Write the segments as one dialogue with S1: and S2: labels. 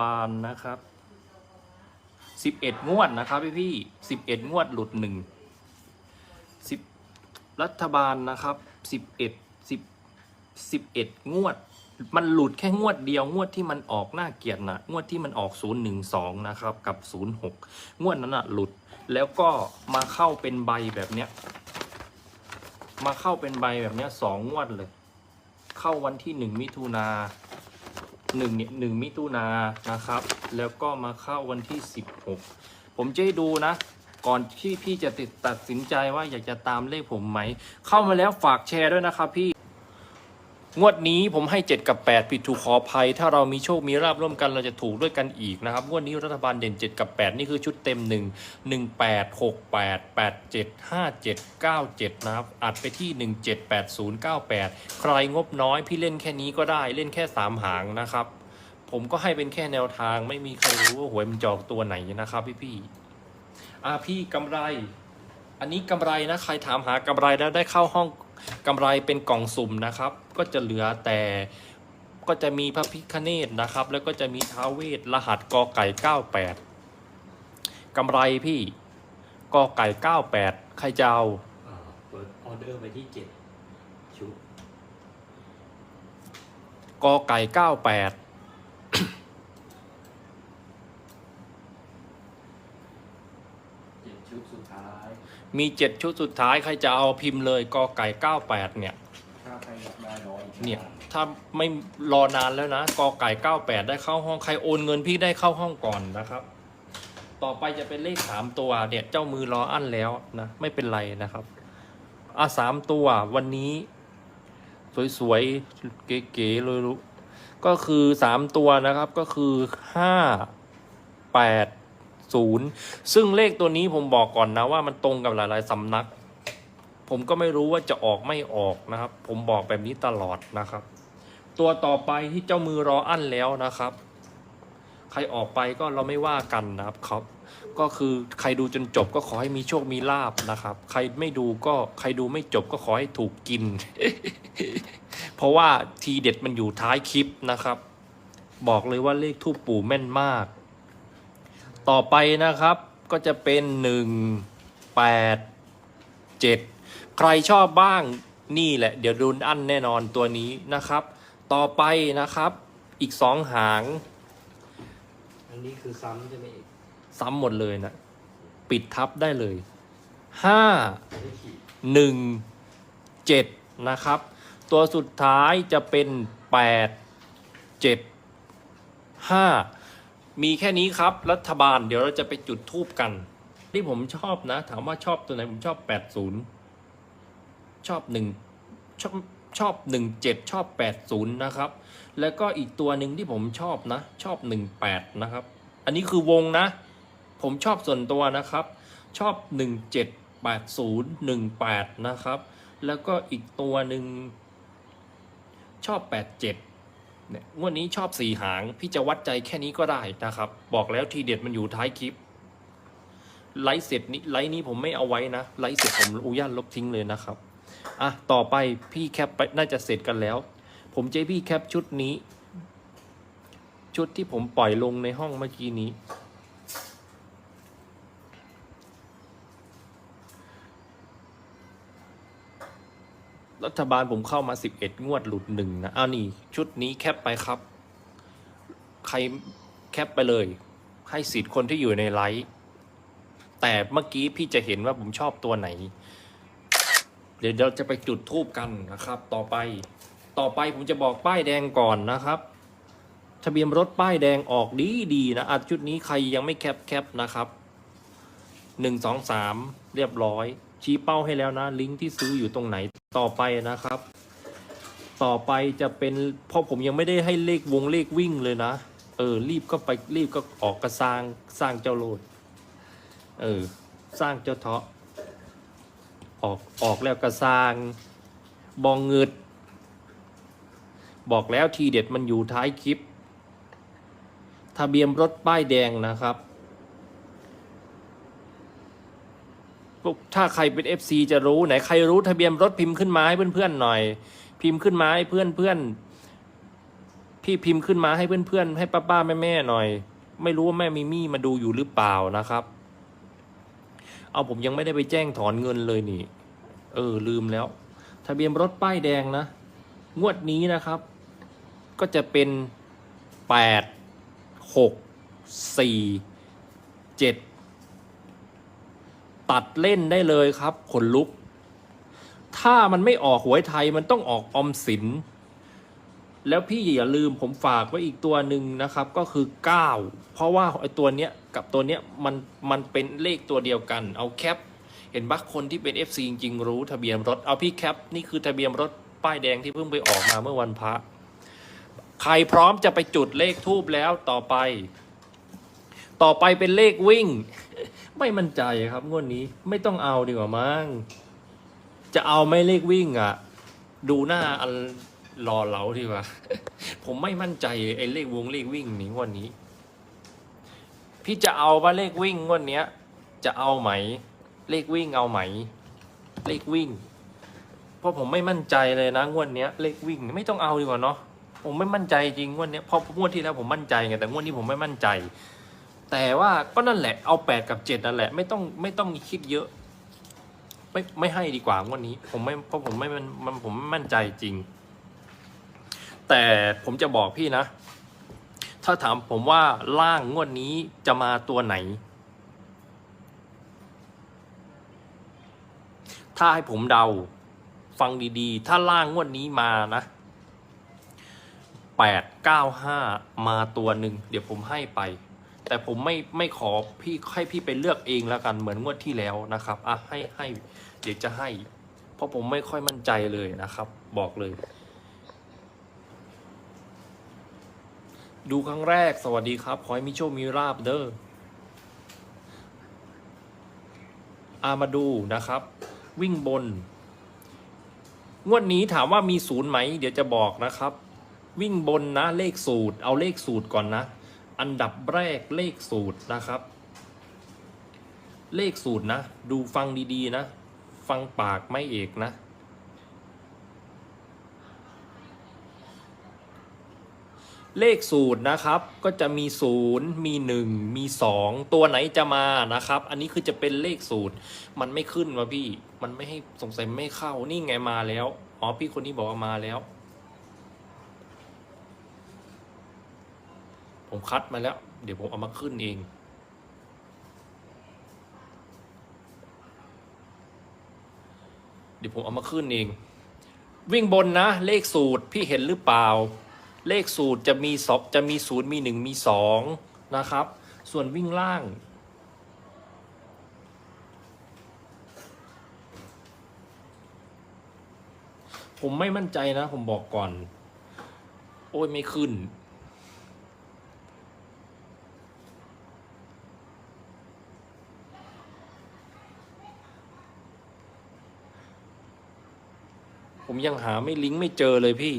S1: บาลนะครับสิบเอ็ดงวดนะครับพี่พี่สิบเอ็ดงวดหลุดหนึ่งสิบรัฐบาลนะครับสิบเอ็ดสิบสิบเอ็ดงวด มันหลุดแค่งวดเดียวงวดที่มันออกหน่าเกลียดนะงวดที่มันออกศูนย์หนึ่งสองนะครับกับศูนย์หกงวดนั้นอะหลุดแล้วก็มาเข้าเป็นใบแบบเนี้ยมาเข้าเป็นใบแบบเนี้ยสองงวดเลย เข้าวันที่หนึ่งมิถุนา หนึ่งเนี่ยหนึ่งมิถุนานะครับ แล้วก็มาเข้าวันที่สิบหกผมจะให้ดูนะ ก่อนที่พี่จะติดตัดสินใจว่าอยากจะตามเลขผมไหม เข้ามาแล้วฝากแชร์ด้วยนะครับพี่ งวดนี้ผมให้ 7 กับ 8 ผิดถูกขออภัย ถ้าเรามีโชคมีราบร่วมกันเราจะถูกด้วยกันอีกนะครับ งวดนี้รัฐบาลเด่น 7 กับ 8 นี่คือชุดเต็ม 1 1 8 6 8 8 7 5 7 9 7 นะครับ อัดไปที่ 1 7 8 0 9 8 ใครงบน้อยพี่เล่นแค่นี้ก็ได้เล่นแค่ 3 หางนะครับ ผมก็ให้เป็นแค่แนวทางไม่มีใครรู้ว่าหวยมันจอกตัวไหนนะครับ พี่พี่อ่าพี่กำไร อันนี้กำไรนะใครถามหากำไรแล้วได้เข้าห้องกำไรเป็นกล่องสุ่มนะครับ ก็จะเหลือแต่ก็จะมีพระพิคเนตนะครับ แล้วก็จะมีท้าวเวทรหัสกอไก่ 98กำไรพี่กอไก่ 98 ใครจะเอา
S2: อ่าเปิดออเดอร์ไปที่เจ็ดชุด
S1: กอไก่ 98
S2: เจ็ดชุดสุดท้าย
S1: มี 7 ชุดสุดท้าย ใครจะเอาพิมพ์เลยกอไก่ 98 เนี่ย เนี่ยถ้าไม่รอนานแล้วนะกอไก่ 98 ได้เข้าห้องใครโอนเงินพี่ได้เข้าห้องก่อนนะครับ ต่อไปจะเป็นเลข 3 ตัวเนี่ยเจ้ามือรออั้นแล้วนะไม่เป็นไรนะครับอะสามตัววันนี้ สวยๆ เก๋ๆเลยรู้ก็คือ3ตัวนะครับก็คือ5 8 0ซึ่งเลขตัวนี้ผมบอกก่อนนะว่ามันตรงกับหลายๆสำนัก ผมก็ไม่รู้ว่าจะออกไม่ออกนะครับ ผมบอกแบบนี้ตลอดนะครับ ตัวต่อไปที่เจ้ามือรออั้นแล้วนะครับ ใครออกไปก็เราไม่ว่ากันนะครับครับ ก็คือใครดูจนจบก็ขอให้มีโชคมีลาบนะครับ ใครไม่ดูก็ใครดูไม่จบก็ขอให้ถูกกิน เพราะว่าทีเด็ดมันอยู่ท้ายคลิปนะครับ บอกเลยว่าเลขทูปปู่แม่นมาก ต่อไปนะครับก็จะเป็นหนึ่งแปดเจ็ด ใครชอบบ้างนี่แหละ เดี๋ยวรุนอั้นแน่นอนตัวนี้นะครับ ต่อไปนะครับ อีกสองหาง
S2: อันนี้คือซ้ำใช่ไหมเอก
S1: ซ้ำหมดเลยนะ ปิดทับได้เลยห้า
S2: ไม่ได้ขีด
S1: หนึ่งเจ็ดนะครับ ตัวสุดท้ายจะเป็นแปดเจ็ดห้ามีแค่นี้ครับ รัฐบาลเดี๋ยวเราจะไปจุดทูบกัน ที่ผมชอบนะ ถามว่าชอบตัวไหนผมชอบแปดศูนย์ ชอบหนึ่งชอบชอบหนึ่งเจ็ดชอบแปดศูนย์นะครับ แล้วก็อีกตัวหนึ่งที่ผมชอบนะ ชอบหนึ่งแปดนะครับ อันนี้คือวงนะ ผมชอบส่วนตัวนะครับ ชอบหนึ่งเจ็ดแปดศูนย์หนึ่งแปดนะครับ แล้วก็อีกตัวหนึ่งชอบแปดเจ็ดเนี่ยงวดนี้ชอบสี่หาง พี่จะวัดใจแค่นี้ก็ได้นะครับ บอกแล้วทีเด็ดมันอยู่ท้ายคลิป ไลฟ์เสร็จนี้ไลฟ์นี้ผมไม่เอาไว้นะ ไลฟ์เสร็จผมอุญาตลบทิ้งเลยนะครับ อะต่อไปพี่แคปไปน่าจะเสร็จกันแล้ว ผมจะให้พี่แคปชุดนี้ ชุดที่ผมปล่อยลงในห้องเมื่อกี้นี้ รัฐบาลผมเข้ามา 11 งวดหลุดหนึ่งนะอ้าวนี่ ชุดนี้แคปไปครับ ใครแคปไปเลย ให้สิทธิ์คนที่อยู่ในไลฟ์แต่เมื่อกี้พี่จะเห็นว่าผมชอบตัวไหน ดี๋ยวเราจะไปจุดทูบกันนะครับ ต่อไปต่อไปผมจะบอกป้ายแดงก่อนนะครับ ทะเบียนรถป้ายแดงออกดีดีนะอัดชุดนี้ใครยังไม่แคปแคปนะครับหนึ่งสองสามเรียบร้อย ชี้เป้าให้แล้วนะ ลิงก์ที่ซื้ออยู่ตรงไหนต่อไปนะครับ ต่อไปจะเป็นเพราะผมยังไม่ได้ให้เลขวงเลขวิ่งเลยนะ เออ รีบก็ไปรีบก็ออกกระสร้างสร้างเจ้าโลด เออ สร้างเจ้าเทาะ ออกออกแล้วกระสร้างบองเงิด บอกแล้วทีเด็ดมันอยู่ท้ายคลิป ทะเบียนรถป้ายแดงนะครับถ้าใครเป็น FC จะรู้ไหนใครรู้ทะเบียนรถพิมพ์ขึ้นมาให้เพื่อนๆหน่อย พิมพ์ขึ้นมาให้เพื่อนเพื่อนพี่พิมพ์ขึ้นมาให้เพื่อนๆให้ป้าๆแม่ๆหน่อย ไม่รู้ว่าแม่มิมี่มาดูอยู่หรือเปล่านะครับ เอาผมยังไม่ได้ไปแจ้งถอนเงินเลยนี่ เออ ลืมแล้ว ทะเบียนรถป้ายแดงนะ งวดนี้นะครับ ก็จะเป็นแปดหกสี่เจ็ดตัดเล่นได้เลยครับขนลุก ถ้ามันไม่ออกหวยไทยมันต้องออกออมสิน แล้วพี่อย่าลืมผมฝากไว้อีกตัวหนึ่งนะครับ ก็คือ 9 เพราะว่าไอ้ตัวเนี้ย กับตัวเนี้ยมันมันเป็นเลขตัวเดียวกัน เอาแคป เห็นบักคนที่เป็น FC จริงๆรู้ทะเบียนรถเอาพี่แคปนี่คือทะเบียนรถป้ายแดงที่เพิ่งไปออกมาเมื่อวันพระ ใครพร้อมจะไปจุดเลขทูบแล้วต่อไป ต่อไปเป็นเลขวิ่ง ไม่มั่นใจครับงวดนี้ไม่ต้องเอาดีกว่ามั้งจะเอาไม่เลขวิ่งอะ ดูหน้าอันรอเหลาดีกว่า ผมไม่มั่นใจไอ้เลขวงเลขวิ่งนี้งวดนี้ พี่จะเอาว่าเลขวิ่งงวดเนี้ย จะเอาไหม เลขวิ่งเอาไหม เลขวิ่ง เพราะผมไม่มั่นใจเลยนะงวดเนี้ย เลขวิ่งไม่ต้องเอาดีกว่าเนาะผมไม่มั่นใจจริงงวดเนี้ยเพราะงวดที่แล้วผมมั่นใจไงแต่งวดนี้ผมไม่มั่นใจ แต่ว่าก็นั่นแหละเอาแปดกับเจ็ดนั่นแหละไม่ต้องไม่ต้องคิดเยอะ ไม่ไม่ให้ดีกว่างวดนี้ ผมไม่เพราะผมไม่มันมันผมไม่มั่นใจจริง แต่ผมจะบอกพี่นะ ถ้าถามผมว่าล่างงวดนี้จะมาตัวไหน ถ้าให้ผมเดา ฟังดีๆ ถ้าล่างงวดนี้มานะแปดเก้าห้ามาตัวหนึ่งเดี๋ยวผมให้ไป แต่ผมไม่ไม่ขอพี่ให้พี่ไปเลือกเองแล้วกันเหมือนงวดที่แล้วนะครับอะให้ให้เดี๋ยวจะให้ เพราะผมไม่ค่อยมั่นใจเลยนะครับ บอกเลย ดูครั้งแรกสวัสดีครับ ขอให้มีโชคมีราบเด้ออามาดูนะครับ วิ่งบน งวดนี้ถามว่ามีศูนย์ไหม เดี๋ยวจะบอกนะครับ วิ่งบนนะเลขสูตร เอาเลขสูตรก่อนนะ อันดับแรกเลขสูตรนะครับ เลขสูตรนะ ดูฟังดีๆนะ ฟังปากไม่เอกนะ เลขสูตรนะครับ ก็จะมีศูนย์มีหนึ่งมีสองตัวไหนจะมานะครับ อันนี้คือจะเป็นเลขสูตรมันไม่ขึ้นวะพี่ มันไม่ให้สงสัยไม่เข้านี่ไงมาแล้วอ๋อพี่คนนี้บอกว่ามาแล้ว ผมคัดมาแล้ว เดี๋ยวผมเอามาขึ้นเองเดี๋ยวผมเอามาขึ้นเอง วิ่งบนนะเลขสูตรพี่เห็นหรือเปล่า เลขสูตรจะมีสอจะมีศูนย์มีหนึ่งมีสองนะครับ ส่วนวิ่งล่าง ผมไม่มั่นใจนะ ผมบอกก่อน โอ้ยไม่ขึ้นผมยังหาไม่ลิงก์ไม่เจอเลยพี่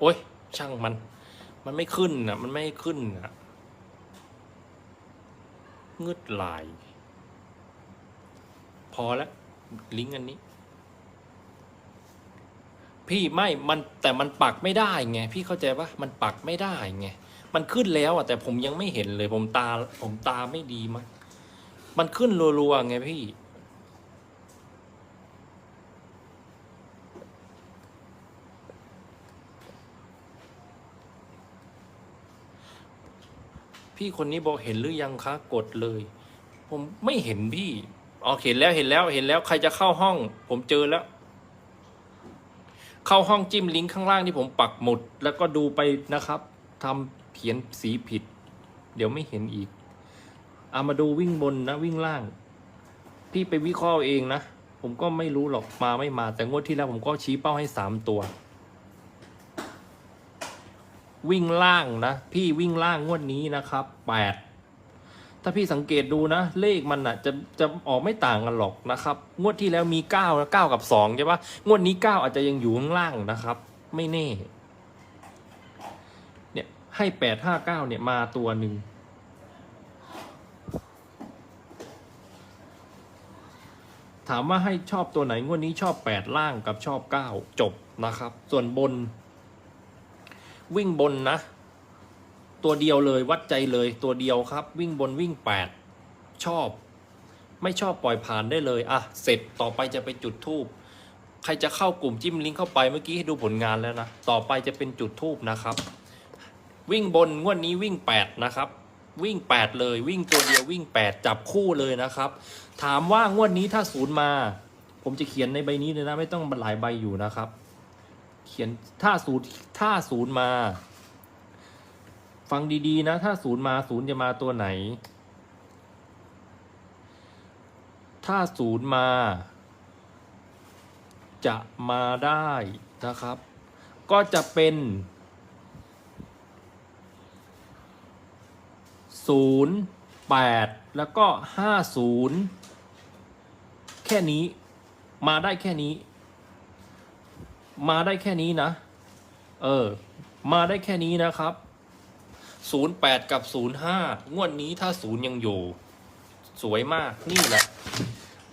S1: โอ้ย ช่างมัน มันไม่ขึ้นอะ มันไม่ขึ้นอะงึดหลาย พอแล้วลิงก์อันนี้ พี่ไม่มันแต่มันปักไม่ได้ไง พี่เข้าใจปะมันปักไม่ได้ไง มันขึ้นแล้วอะแต่ผมยังไม่เห็นเลย ผมตาผมตาไม่ดีมั้งมันขึ้นรัวๆไงพี่ พี่คนนี้บอกเห็นหรือยังคะกดเลย ผมไม่เห็นพี่อ๋อเห็นแล้วเห็นแล้วเห็นแล้วใครจะเข้าห้อง ผมเจอแล้ว เข้าห้องจิ้มลิงก์ข้างล่างที่ผมปักหมุด แล้วก็ดูไปนะครับทำเขียนสีผิด เดี๋ยวไม่เห็นอีกเอามาดูวิ่งบนนะวิ่งล่าง พี่ไปวิเคราะห์เอาเองนะ ผมก็ไม่รู้หรอกมาไม่มา แต่งวดที่แล้วผมก็ชี้เป้าให้สามตัว วิ่งล่างนะ พี่วิ่งล่างงวดนี้นะครับแปดถ้าพี่สังเกตดูนะ เลขมันอะจะจะออกไม่ต่างกันหรอกนะครับ งวดที่แล้วมีเก้านะเก้ากับสองใช่ปะงวดนี้เก้าอาจจะยังอยู่ข้างล่างนะครับ ไม่แน่ เนี่ยให้แปดห้าเก้าเนี่ยมาตัวหนึ่งถามว่าให้ชอบตัวไหนงวดนี้ชอบแปดล่างกับชอบเก้าจบนะครับ ส่วนบน วิ่งบนนะ ตัวเดียวเลยวัดใจเลยตัวเดียวครับ วิ่งบนวิ่งแปดชอบ ไม่ชอบปล่อยผ่านได้เลยอะเสร็จต่อไปจะไปจุดทูบใครจะเข้ากลุ่มจิ้มลิงก์เข้าไปเมื่อกี้ให้ดูผลงานแล้วนะ ต่อไปจะเป็นจุดทูบนะครับ วิ่งบนงวดนนี้วิ่งแปดนะครับ วิ่งแปดเลย วิ่งตัวเดียววิ่งแปดจับคู่เลยนะครับ ถามว่างวดนี้ถ้าศูนย์มา ผมจะเขียนในใบนี้เลยนะ ไม่ต้องหลายใบอยู่นะครับ เขียนถ้าศูนย์ถ้าศูนย์มา ฟังดีๆนะ ถ้าศูนย์มาศูนย์จะมาตัวไหน ถ้าศูนย์มา จะมาได้นะครับ ก็จะเป็นศูนย์แปดแล้วก็ห้าศูนย์แค่นี้มาได้แค่นี้ มาได้แค่นี้นะ เออ มาได้แค่นี้นะครับศูนย์แปดกับศูนย์ห้างวดนี้ถ้าศูนย์ยังอยู่ สวยมากนี่แหละ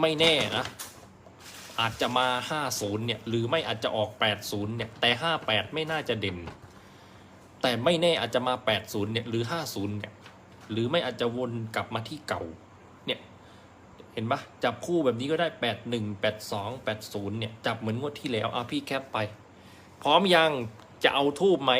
S1: ไม่แน่นะ อาจจะมาห้าศูนย์เนี่ย หรือไม่อาจจะออกแปดศูนย์เนี่ย แต่ห้าแปดไม่น่าจะเด่น แต่ไม่แน่อาจจะมาแปดศูนย์เนี่ย หรือห้าศูนย์เนี่ย หรือไม่อาจจะวนกลับมาที่เก่า เห็นปะจับคู่แบบนี้ก็ได้แปดหนึ่งแปดสองแปดศูนย์เนี่ย จับเหมือนงวดที่แล้วเอาพี่แคปไป พร้อมยังจะเอาทูบไหม